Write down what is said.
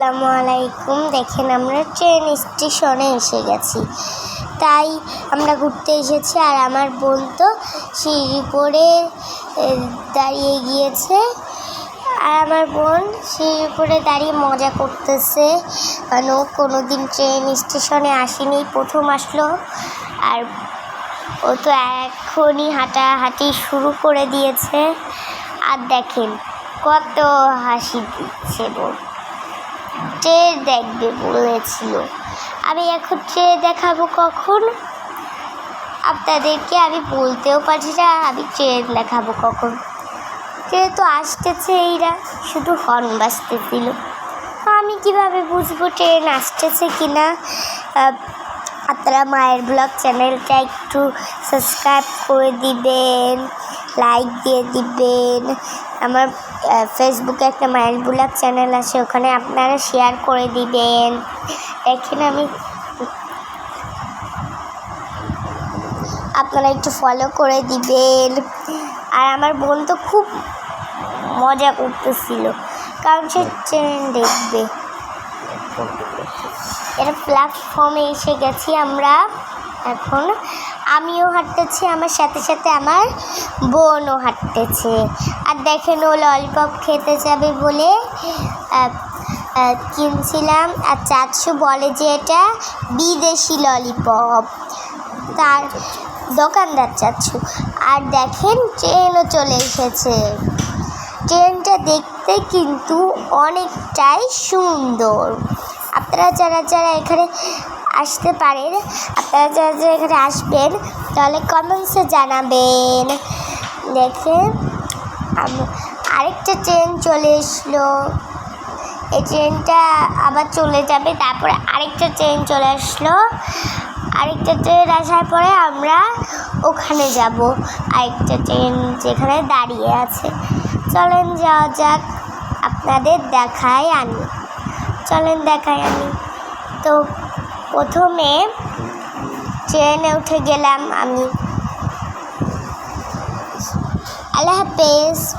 আসসালামু আলাইকুম। দেখেন আমরা ট্রেন স্টেশনে এসে গেছি। তাই আমরা ঘুরতে এসেছি আর আমার বোন তো সিঁড়ি পরে দাঁড়িয়ে গিয়েছে। আর আমার বোন সিঁড়ি পরে দাঁড়িয়ে মজা করতেছে। কারণ ও কোনো দিন ট্রেন স্টেশনে আসেনি, প্রথম আসলো। আর ও তো এখনই হাঁটাহাঁটি শুরু করে দিয়েছে। আর দেখেন কত হাসি দিচ্ছে বোন। ট্রেন দেখবে বলেছিল। আমি এখন ট্রেন দেখাবো কখন? আপনাদেরকে আমি বলতেও পারছি না, আমি ট্রেন দেখাবো কখন? ট্রেন তো আসতেছে এইরা শুধু হর্ন বাজতেছিল। আমি কীভাবে বুঝব ট্রেন আসতেছে কি না আপনারা মায়ের ব্লগ চ্যানেলটা একটু সাবস্ক্রাইব করে দিবেন। লাইক দিয়ে দিবেন। আমার ফেসবুকে একটা মায়ের ব্লগ চ্যানেল আছে, ওখানে আপনারা শেয়ার করে দিবেন। দেখেন আমি আপনারা একটু ফলো করে দিবেন। আর আমার বোন তো খুব মজা করতেছিল, কারণ সে ট্রেন দেখবে। এটা প্ল্যাটফর্মে এসে গেছি আমরা। এখন আমিও হাঁটতেছি, আমার সাথে সাথে আমার বোনও হাঁটতেছে। আর দেখেন ও ললিপপ খেতে যাবে বলে কিনছিলাম। আর চাচু বলে যে এটা বিদেশি ললিপপ তার দোকানদার চাচ্ছু আর দেখেন ট্রেনও চলে এসেছে। ট্রেনটা দেখতে কিন্তু অনেকটাই সুন্দর। আপনারা যারা যারা এখানে আসতে পারেন, আপনারা যারা যারা এখানে আসবেন, তাহলে কমেন্টসে জানাবেন। দেখে আরেকটা ট্রেন চলে এসলো। এই ট্রেনটা আবার চলে যাবে, তারপরে আরেকটা ট্রেন চলে আসলো। আরেকটা ট্রেন আসার পরে আমরা ওখানে যাব। আরেকটা ট্রেন যেখানে দাঁড়িয়ে আছে। চলেন যাওয়া যাক, আপনাদের দেখায় আনি চলেন দেখাই আমি। তো প্রথমে ট্রেনে উঠে গেলাম আমি। আল্লাহ হাফেজ।